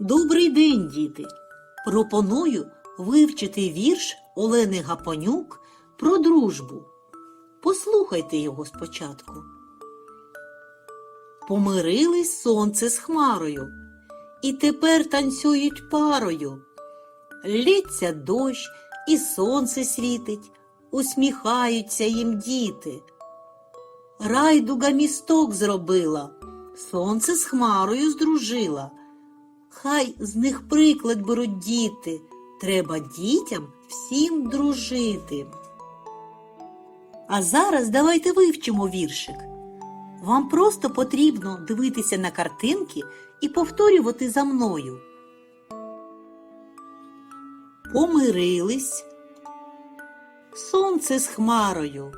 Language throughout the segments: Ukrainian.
Добрий день, діти! Пропоную вивчити вірш Олени Гапонюк про дружбу. Послухайте його спочатку. Помирились сонце з хмарою, і тепер танцюють парою. Лється дощ, і сонце світить, усміхаються їм діти. Райдуга місток зробила, сонце з хмарою здружила. Хай з них приклад беруть діти, треба дітям всім дружити. А зараз давайте вивчимо віршик. Вам просто потрібно дивитися на картинки і повторювати за мною. Помирились. Сонце з хмарою.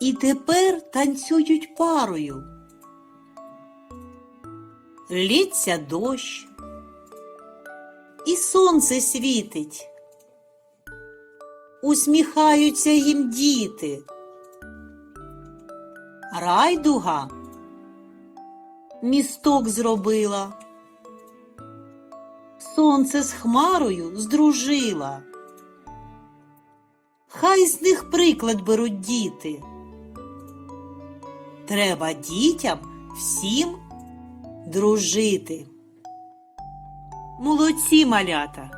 І тепер танцюють парою. Лється дощ, і сонце світить. Усміхаються їм діти. Райдуга місток зробила. Сонце з хмарою здружила. Хай з них приклад беруть діти. Треба дітям всім дружити. Молодці малята!